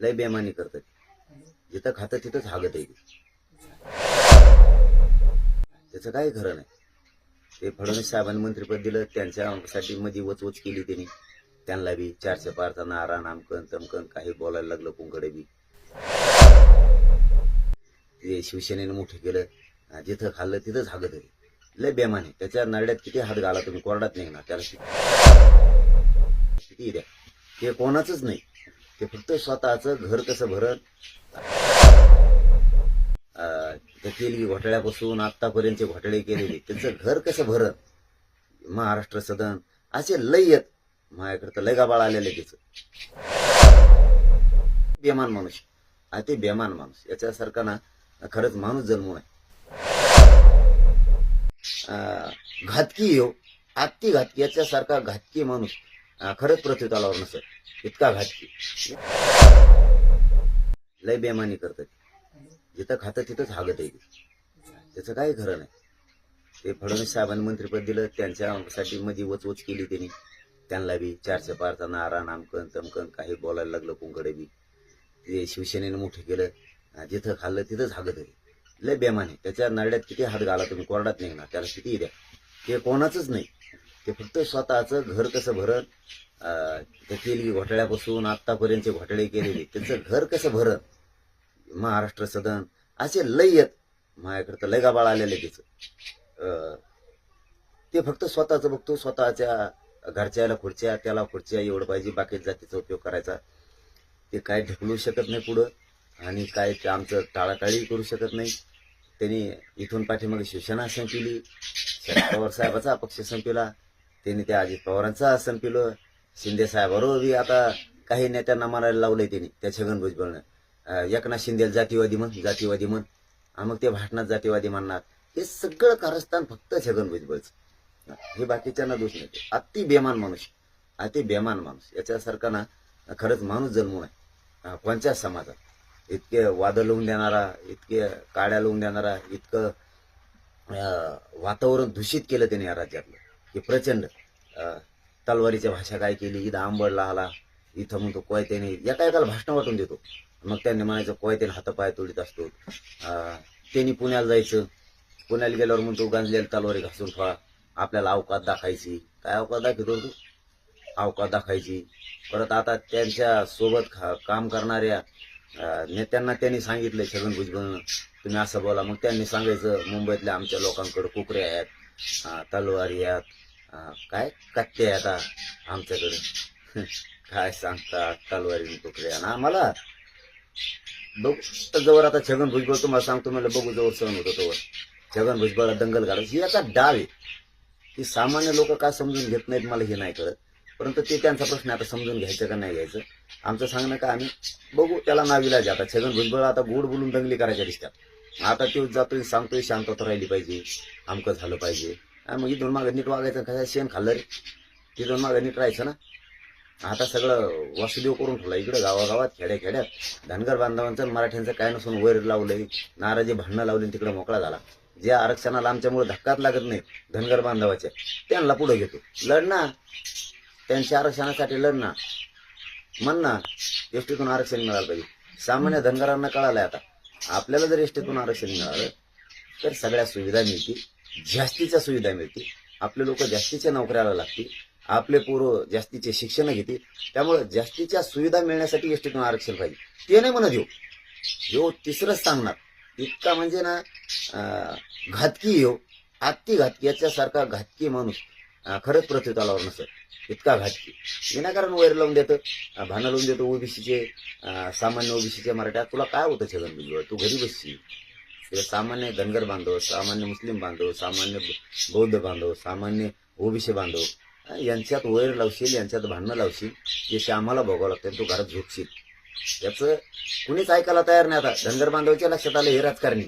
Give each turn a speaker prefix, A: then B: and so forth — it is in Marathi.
A: लय बेमानी करतात. जिथं खातं तिथंच हागत आहे ते. त्याचं काही खरं नाही. ते फडणवीस साहेबांनी मंत्रिपद दिलं त्यांच्यासाठी मध्ये वचवच केली त्यांनी. त्यांना बी चारशे पारचा नारा नामकन तमकन काही बोलायला लागलं कोणकडे बी. ते शिवसेनेनं मोठं केलं. जिथं खाल्लं तिथंच हागत आहे. लय बेमानी. त्याच्या नरड्यात किती हात घाला तुम्ही? कोरडात निघणार त्याला किती द्या. ते कोणाचंच नाही. ते फक्त स्वतःचं घर कसं भरत? अं, त्या घोटाळ्यापासून आतापर्यंतचे घोटाळे केलेले त्यांचं घर कसं भरत? महाराष्ट्र सदन असे लय येत माझ्याकडे तर लय गाबाळ आलेले त्याचं. बेमान माणूस. अति बेमान माणूस. याच्यासारखा ना खरंच माणूस जन्म आहे. अं, घातकी हो. आत्ती घातकी याच्यासारखा घातकी माणूस. खरंच पृथ्वी तलावर नसत इतका घातकी लय बेमानी करतात जिथं खातं तिथंच हागत आहे ते. त्याचं काही खरं नाही. ते फडणवीस साहेबांनी मंत्रिपद दिलं त्यांच्यासाठी मध्ये वचवच केली त्यांनी. त्यांना बी चारशे पारचा नारा नामकन तमकन काही बोलायला लागलं कुंकडे बी. ते शिवसेनेनं मोठं केलं. जिथं खाल्लं तिथंच हागत आहे लय बेमाने. त्याच्या नरड्यात किती हात घाला तुम्ही कोरडात निघणार त्याला किती द्या. ते कोणाचंच नाही. ते फक्त स्वतःचं घर कसं भरत अं, त्या तेलगी घोटाळ्यापासून आत्तापर्यंतचे घोटाळे केलेले त्यांचं घर कसं भरत महाराष्ट्र सदन असे लय येत माझ्याकडे तर लय गाबाळ आलेले त्याचं तिचं. ते फक्त स्वतःचं बघतो स्वतःच्या घरच्याला खुर्च्या त्याला खुर्च्या एवढं पाहिजे बाकी जातीचा उपयोग करायचा. ते काय ढकलू शकत नाही पुढं आणि काय ते आमचं टाळाटाळी करू शकत नाही. त्यांनी इथून पाठीमागे शिवसेना संपली शरद पवार साहेबाचा पक्ष संपला त्यांनी त्या अजित पवारांचा पिलं शिंदे साहेबांवरही बी आता काही नेत्यांना मारायला लावलंय त्यांनी त्या छगन भुजबळनं. एकनाथ शिंदे जातीवादी म्हण जातीवादी म्हण. मग ते भाषणात जातीवादी म्हणणार. हे सगळं कारस्थान फक्त छगन भुजबळचं. हे बाकीच्यांना दोष नाही. अति बेमान माणूस. अति बेमान माणूस. याच्यासारखा ना खरंच माणूस जन्म आहे. कोणत्या समाजात? इतके वाद लावून देणारा इतके काड्या लावून देणारा इतकं वातावरण दूषित केलं त्याने या राज्यातलं. हे प्रचंड. अं, तलवारीच्या भाषा काय केली इथं आंबडला आला इथं म्हणतो कोयत्याने एका एकाला भाषण वाटून देतो. मग त्यांनी म्हणायचं कोयत्याने हातापाय तोडीत असतो. त्यांनी पुण्याला जायचं. पुण्याला गेल्यावर म्हणतो गांजलेल्या तलवारी घासून ठेवा. आपल्याला अवकात दाखायची. काय अवकात दाखवतो तू? अवकात दाखायची. परत आता त्यांच्यासोबत काम करणाऱ्या नेत्यांना त्यांनी सांगितलं छगन भुजबळनं तुम्ही असं बोला. मग त्यांनी सांगायचं मुंबईतल्या आमच्या लोकांकडे कुकरे आहेत तलवारी आहेत. काय कट्टे आता आमच्याकडे? काय सांगता तलवारी कुकऱ्या आणि आम्हाला. बघू जवळ आता छगन भुजबळ तुम्हाला सांगतो मला बघू जवळ सहन होतो तोवर. छगन भुजबळ दंगल काढायची ही आता डाव आहे. की सामान्य लोक का समजून घेत नाहीत मला हे नाही कळत. परंतु ते त्यांचा प्रश्न आता समजून घ्यायचं का नाही घ्यायचं? आमचं सांगणं का आम्ही बघू त्याला नाविला आता. छगन भुजबळ आता गोड बोलून दंगली करायच्या दिसतात. आता तो जातोय सांगतोय शांतता राहिली पाहिजे. आमकं झालं पाहिजे. आणि मग इथून मागं नीट वागायचं कसं शेण खाल्लं रे तिथून मागं नीट राहायचं ना. आता सगळं वासुदेव करून ठेवला. इकडं गावागावात खेड्या खेड्यात धनगर बांधवांचं आणि मराठ्यांचं काय नसून वैर लावलंय. नाराजी भांडणं लावली तिकडं मोकळा झाला. जे आरक्षणाला आमच्यामुळे धक्काच लागत नाही धनगर बांधवाच्या त्यांना पुढे घेतो. लढना त्यांच्या आरक्षणासाठी लढना म्हणना एसटीतून आरक्षण मिळालं पाहिजे. सामान्य धनगरांना कळालंय आता. आपल्याला जर एसटीतून आरक्षण मिळालं तर सगळ्या सुविधा मिळतील. जास्तीच्या सुविधा मिळतील. आपले लोक जास्तीच्या नोकऱ्याला लागतील. आपले पोरं जास्तीचे शिक्षण घेतील. त्यामुळे जास्तीच्या सुविधा मिळण्यासाठी एसटीतून आरक्षण पाहिजे. ते नाही म्हणत येऊ ह्यो तिसरंच सांगणार. इतका म्हणजे ना घातकी येऊ आत्ती घातकी याच्यासारखा घातकी माणूस खरंच पृथ्वीतलावर नसत इतका घातकी. विनाकारण वैर लावून देतं अं, लावून देतो ओबीसीचे सामान्य ओबीसीच्या मराठ्यात तुला काय होतं छगन भुजबळ? तू घरी बसशी सामान्य धनगर बांधव सामान्य मुस्लिम बांधव सामान्य बौद्ध बांधव सामान्य ओबीसी बांधव यांच्यात वैर लावशील यांच्यात भांडणं लावशील जे आम्हाला भोगावं लागतं तो घरात झोपशील. याचं कुणीच ऐकायला तयार नाही आता. धनगर बांधवच्या लक्षात आलं हे राजकारणी.